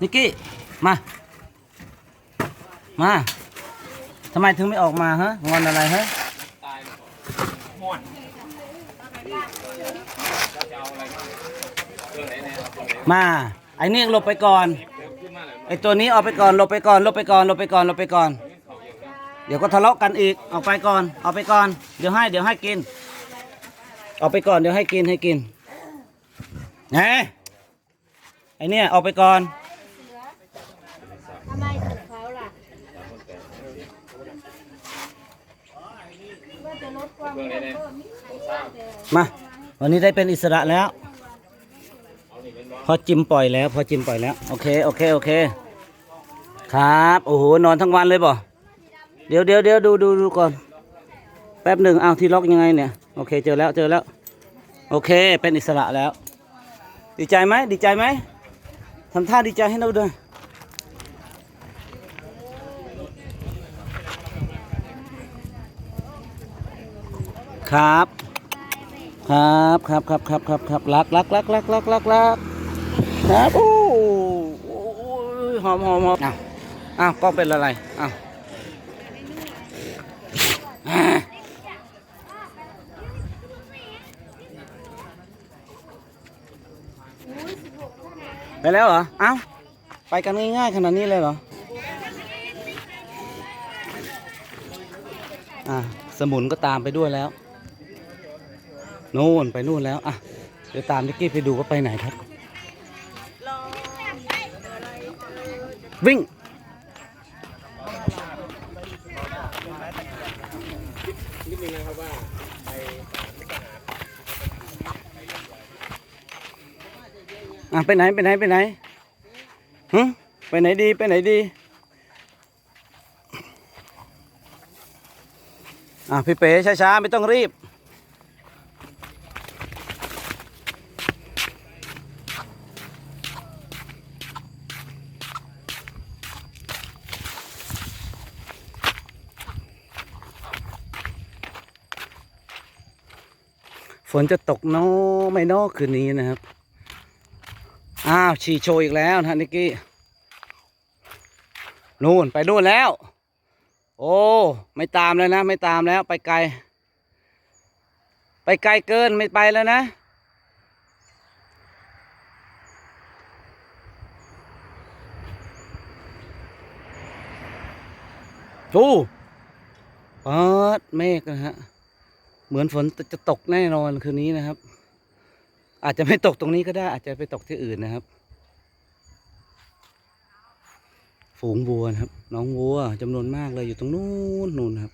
นิกกี้ มา มาทำไมถึงไม่ออกมาฮะ งอนอะไรฮะมา ไอ้นี่หลบไปก่อน ไอ้ตัวนี้ออกไปก่อน หลบไปก่อน หลบไปก่อน หลบไปก่อน หลบไปก่อน เดี๋ยวก็ทะเลาะกันอีก ออกไปก่อน ออกไปก่อน เดี๋ยวให้ เดี๋ยวให้กิน ออกไปก่อน เดี๋ยวให้กิน ให้กินไงไอเนี่ยออกไปก่อน ทำไมถึงเขาล่ะว่า จะลดความอ้วนเพิ่มนิดหน่อยแต่มา วันนี้ได้เป็นอิสระแล้ว พอจิมปล่อยแล้ว พอจิมปล่อยแล้ว โอเค โอเค โอเค ครับ โอ้โห นอนทั้งวันเลยบ่เดี๋ยวเดี๋ยวเดี๋ยวดูดูดูก่อน แป๊บหนึ่งเอาที่ล็อกยังไงเนี่ย โอเค เจอแล้ว เจอแล้ว โอเค เป็นอิสระแล้ว ดีใจไหม ดีใจไหมทำท่าดีใจให้เราด้วย ครับ ครับครับครับครับครับครับรักรักรักรักรักรักรักครับโอ้โอ้โอ้ยหอมหอมหอมอ้าวอ้าวกล้องเป็นอะไรอ้าวอ่าไปแล้วเหรอ เอ้า ไปกันง่ายๆขนาดนี้เลยเหรอ อ่า สมุนก็ตามไปด้วยแล้ว นู่นไปนู่นแล้วอะเดี๋ยวตามนิกกี้ไปดูว่าไปไหนครับ วิ่งนิดนึงนะครับว่าไปอะไปไหนไปไหนไปไหนฮึไปไหนดีไปไหนดี อะพี่เป๋ช้าๆไม่ต้องรีบ ฝนจะตกน้ไม่น้คืนนี้นะครับ อ้าวฉี่โชยอีกแล้วนะนิกกี้นู่นไปนู่นแล้ว โอ้ไม่ตามแล้วนะ ไม่ตามแล้วไปไกล ไปไกลเกินไม่ไปแล้วนะ ดูเปิดเมฆนะฮะ เหมือนฝนจะตกแน่นอนคืนนี้นะครับ อาจจะไม่ตกตรงนี้ก็ได้ อาจจะไปตกที่อื่นนะครับ ฝูงวัวนะครับ น้องวัวจำนวนมากเลยอยู่ตรงนู้นนู่นครับ